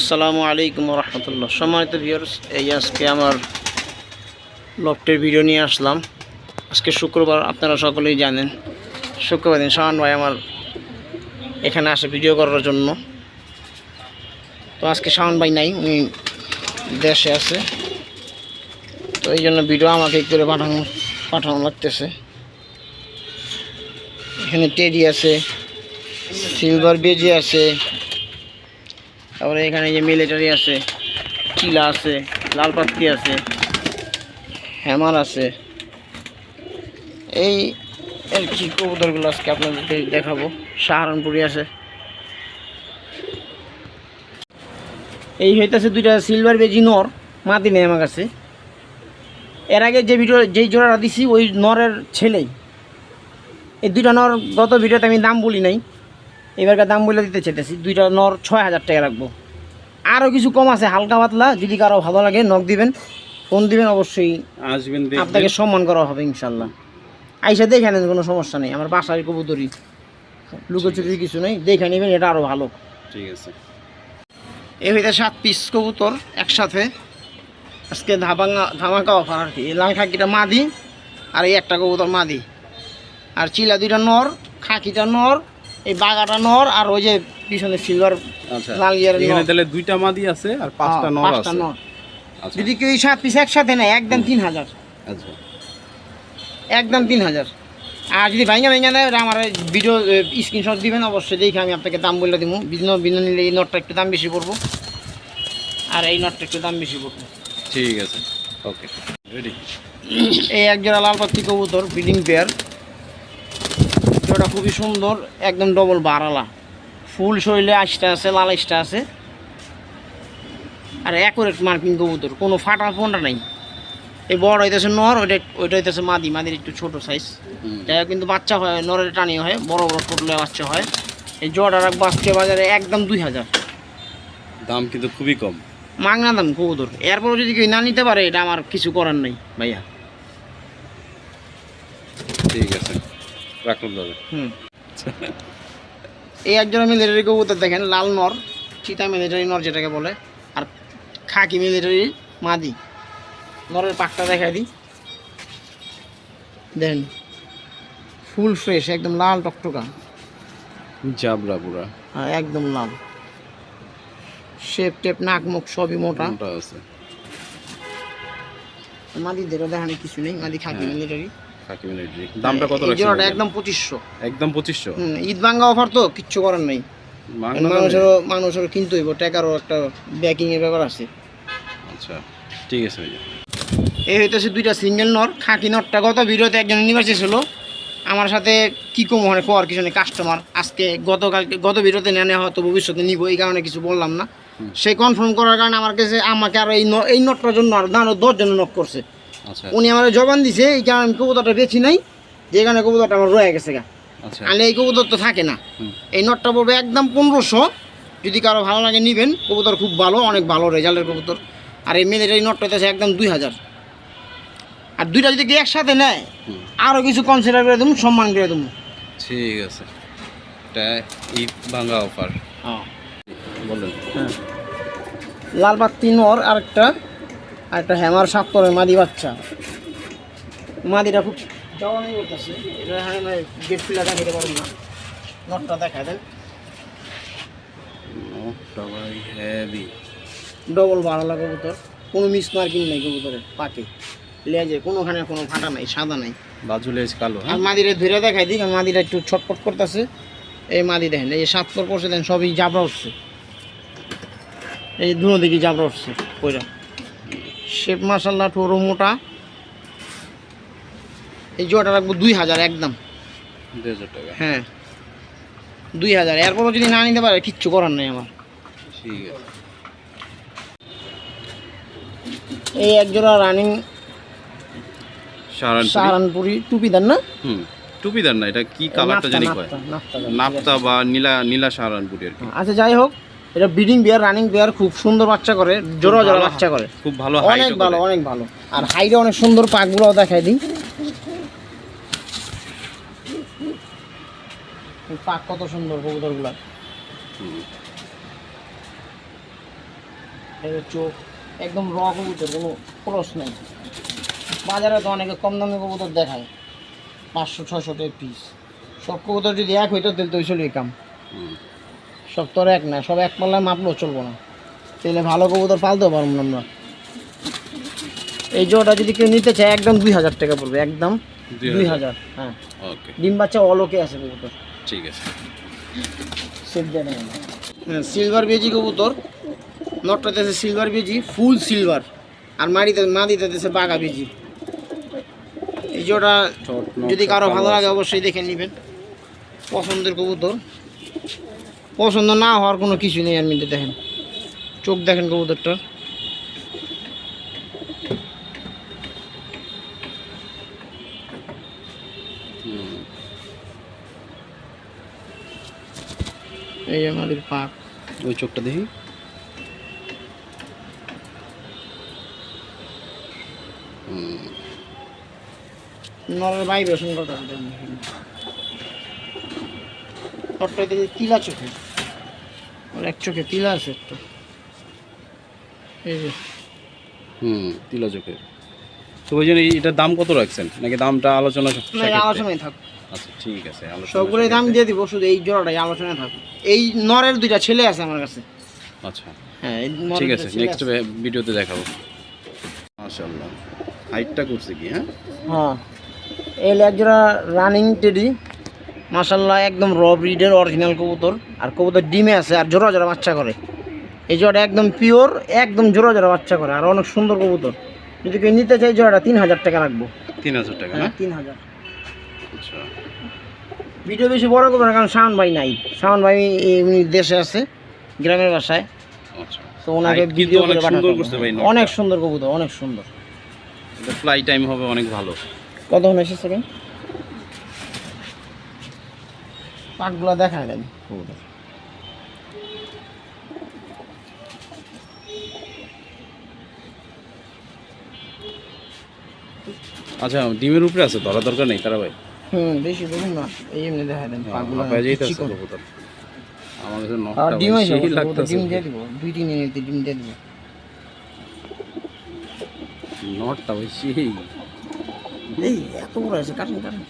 আসসালামু আলাইকুম রহমতুল্লাহ সম্মানিত ভিউয়ার্স এই আজকে আমার লফটের ভিডিও নিয়ে আসলাম। আজকে শুক্রবার, আপনারা সকলেই জানেন। শুক্রবার দিন শাহান ভাই আমার এখানে আসে ভিডিও করার জন্য। তো আজকে শাহান ভাই নাই, উনি দেশে আছে। তো এই জন্য ভিডিও আমাকে করে পাঠানো পাঠানো লাগতেছে। এখানে টেডি আছে সিলভার বেজি আছে। তারপরে এখানে যে মিলিটারি আছে চিলা আছে, লাল পাত্তি আছে, হ্যামার আছে। এই আর কি কবুতরগুলো আজকে আপনাদেরকে দেখাবো? সাহারানপুরি আছে। এই হইতেছে দুইটা সিলভার বেজি নর মাতি নেই আমার কাছে। এর আগে যে ভিডিও যেই জোড়াটা দিছি, ওই নরের ছেলেই। এই দুইটা নর গত ভিডিওতে আমি দাম বলি নাই। এবারকার দাম বলে দিতে চাইতেছি দুইটা নর ছয় হাজার টাকা রাখব আরও কিছু কম আছে হালকা পাতলা যদি কারও ভালো লাগে নখ দিবেন ফোন দিবেন অবশ্যই আসবেন আপনাকে সম্মান করা হবে ইনশাল্লাহ। আইসা দেখে নেন কোনো সমস্যা নেই আমার বাসায় কবুতরি লুকোচুরির কিছু নেই দেখে নেবেন এটা আরও ভালো। ঠিক আছে। এই হইতে সাত পিস কবুতর একসাথে। আজকে ধাবাঙ্গা ধামাকা অফার আর কি। এই লাল খাকিটা মাদি আর এই একটা কবুতর মাদি। আর চিলা দুইটা নর খাকিটা নর এই বাগাটা নর আর ওই যে পিছনে সিলভার আচ্ছা। লাল ইয়ার এখানে তাহলে দুইটা মাদি আছে আর পাঁচটা হ্যাঁ, নর পাঁচটা আছে। নর। আচ্ছা। যদি কেউ এই সাত পিস একসাথে নেয় একদম তিন হাজার আচ্ছা। একদম তিন হাজার আর যদি ভাইঙ্গা ভেঙে নেয় আমার ভিডিও স্ক্রিনশট দিবেন অবশ্যই দেখে আমি আপনাকে দাম বলে দিব। বিভিন্ন ভিন্ন নিলে এই নটটা একটু দাম বেশি পড়ব। আর এই নটটা একটু দাম বেশি পড়ব। ঠিক আছে। ওকে। রেডি এই এক জোড়া লাল পাত্তি কবুতর ব্রিডিং পেয়ার জোড়া খুবই সুন্দর একদম ডবল বারালা। ফুল শরীরে আইসটা আছে লাল আইসটা আছে। আর অ্যাকুরেট মার্কিং কবুতর কোনো ফাটা ফোনটা নাই। এই বড় হইতেছে নর ওইটা ওইটা হইতেছে মাদি মাদির একটু ছোট সাইজ যাই কিন্তু বাচ্চা হয় নরের টানি হয় বড় বড় ফুটলে বাচ্চা হয়। এই জোড়া রাখব আজকে বাজারে একদম দুই হাজার। দাম কিন্তু খুবই কম। মাগনা দাম কবুতর। এরপরও যদি কেউ না নিতে পারে এটা আমার কিছু করার নেই ভাইয়া। ঠিক আছে। রাখলাম দাদা। এই একজন মিলিটারি কবুতর দেখেন লাল নর চিতা মিলিটারি নর যেটাকে বলে আর খাকি মিলিটারি মাদি। নরের পাকটা দেখাই দিই। দেখেন ফুল ফ্রেশ একদম লাল টকটকা। জাবরা পুরা। আর একদম লাল। শেপ টেপ নাক মুখ সবই মোটা। মোটা আছে। মাদিদেরও দেখানি কিছু নেই মাদি খাকি হ্যাঁ। মিলিটারি মিলিটারি দামটা কত রাখছেন জোড়াটা একদম পঁচিশশো। একদম পঁচিশশো? হুম ঈদ ভাঙ্গা অফার তো কিচ্ছু করার নেই? মানুষেরও মানুষেরও কিনতে হইব টাকারও একটা ব্যাকিং এর ব্যাপার আছে। আচ্ছা ঠিক আছে ভাইয়া। এই হইতেছে দুইটা সিঙ্গেল নর খাকি নরটা গত ভিডিওতে একজন ইউনিভার্সিটি ছিল আমার সাথে কি কম হয় কোয়ার কিছু নেই কাস্টমার আজকে গতকালকে গত ভিডিওতে নেওয়া হয়তো ভবিষ্যতে নিব এই কারণে কিছু বললাম না। সে কনফার্ম করার কারণে আমার কাছে আমাকে আর এই এই নটটার জন্য আর দাঁড়ো দশজন নক করছে। উনি আমার জবান দিছে এই কারণে আমি কবুতরটা বেছি নাই যে কারণে কবুতরটা আমার রয়ে গেছে গা। আচ্ছা। আলে এই কবুতর তো থাকে না। এই নটটা পড়বে একদম পনেরোশো। যদি কারও ভালো লাগে নিবেন কবুতর খুব ভালো অনেক ভালো রেজাল্টের কবুতর। আর এই মেয়েদের এই নটটা হইতেছে একদম দুই হাজার। আর দুইটা যদি একসাথে নেয় আরও কিছু কনসিডার করে দেবো সম্মান করে দেবো। ঠিক আছে। এটা ঈদ ভাঙা অফার বলেন। হ্যাঁ। লাল বাত্তি নর আরেকটা। আরেকটা হ্যামার সাত করে মাদি বাচ্চা। মাদিটা খুব জওয়ানি করতেছে। এটা হ্যাঁ গেট ফিলা দেখাতে পারব না। নটটা দেখা দেন। হেভি ডবল বাড়ালা কবুতর। কোনো মিস মার্কিং নেই কবুতরের পাকে। লেজে কোনোখানে কোনো ফাটা নাই সাদা নাই। বাজুলে কালো আর হ্যাঁ মাদিরে ধরে দেখাই দিই মাদিরা একটু ছটপট করতেছে। এই মাদি দেখেন এই যে সাত পর পড়ছে দেন সবই জাবড়া উঠছে। এই দুনো দিকে জাবড়া উঠছে কইরা। শেপ মাসাল্লাহ ঠোরো মোটা। এই জোয়াটা রাখব দুই হাজার একদম। টাকা। হ্যাঁ। দুই হাজার। এরপরও যদি না নিতে পারে কিচ্ছু করার নেই আমার। ঠিক আছে। এই এক জোড়া রানিং সাহারানপুরি টুপিদার না? হুম। টুপিদার না এটা কি কালারটা জানি কয়? নাপ্তা বা নীলা নীলা সাহারানপুরি আর কি। আচ্ছা যাই হোক এটা ব্রিডিং বিয়ার রানিং বিয়ার খুব সুন্দর বাচ্চা করে জোড়া জোড়া বাচ্চা করে। খুব ভালো অনেক ভালো অনেক ভালো। আর হাইটে অনেক সুন্দর পাকগুলো দেখাই দিই। পাক কত সুন্দর কবুতরগুলা চোখ একদম র কবুতর কোনো ক্রস নেই। বাজারে তো অনেকে কম দামে কবুতর দেখায়। পাঁচশো ছশো টাকা পিস সব কবুতর যদি এক হইতো তাহলে তো ওই চলে কাম। সব তোর এক না সব এক পাল্লায় মাপলেও চলবো না। তাহলে ভালো কবুতর পালতেও পারব না আমরা। এই জোটা যদি কেউ নিতে চায় একদম দুই হাজার টাকা পড়বে একদম দুই হাজার। হ্যাঁ। ওকে। ডিম বাচ্চা অলোকে আছে কবুতর। ঠিক আছে। হ্যাঁ সিলভার বেজি কবুতর। নটটা দিতেছে সিলভার বেজি ফুল সিলভার আর মাড়িতে মা দিতে দিতেছে বাঘা বেজি। এই জোটা যদি কারও ভালো লাগে অবশ্যই দেখে নেবেন। পছন্দের কবুতর। পছন্দ না হওয়ার কোনো কিছু নেই আর মধ্যে দেখেন চোখ দেখেন কবুতরটার। এই আমাদের পাক ওই চোখটা দেখি। নরের দেখে তিলা চোখে ওর এক চোখে তিলা আছে একটা এই যে। হুম তিলা চোখের তো ওই জন্য এটার দাম কত রাখছেন? নাকি দামটা আলোচনা? আলোচনায় থাক আচ্ছা ঠিক আছে আলোচনা সবগুলোই দাম দিয়ে দিব শুধু এই জোড়াটাই আলোচনায় থাক এই নরের দুইটা ছেলে আছে আমার কাছে। আচ্ছা। হ্যাঁ এই ঠিক আছে নেক্সট ভিডিওতে দেখাবো। মাশাআল্লাহ। হাইটটা করছে কি হ্যাঁ? হ্যাঁ। এই এক জোড়া রানিং টেডি মাসাল্লাহ একদম র ব্রিডের অরিজিনাল কবুতর। আর কবুতর ডিমে আছে আর জোড়া জোড়া বাচ্চা করে। এই জোড়াটা একদম পিওর একদম জোড়া জোড়া বাচ্চা করে। আর অনেক সুন্দর কবুতর। যদি কেউ নিতে চাই জোড়াটা তিন হাজার টাকা রাখব। তিন হাজার টাকা হ্যাঁ তিন হাজার আচ্ছা। ভিডিও বেশি বড় করব না কারণ শাওন ভাই নাই। শাওন ভাই এমনি দেশে আছে গ্রামের বাসায়। আচ্ছা। তো ওনাকে ভিডিও করে সুন্দর পাঠাতে। অনেক সুন্দর কবুতর অনেক সুন্দর। ফ্লাই টাইম হবে অনেক ভালো। কতক্ষণ এসেছে পাকগুলো দেখায় দেন। কবুতর আচ্ছা ডিমের উপরে আছে ধরা দরকার নেই তারা ভাই। হুম বেশি বলুন না এই এমনি দেখা দেন পাকগুলো। হাঁপায় যেতে আছে কবুতর। আমার কাছে আর নটটা ডিম আছে ডিম দিয়ে দিব দুই তিন মিনিট ডিম দিয়ে দিব। নটটা ভাই সেই। এই এত বড় আছে কাটেন কাটেন।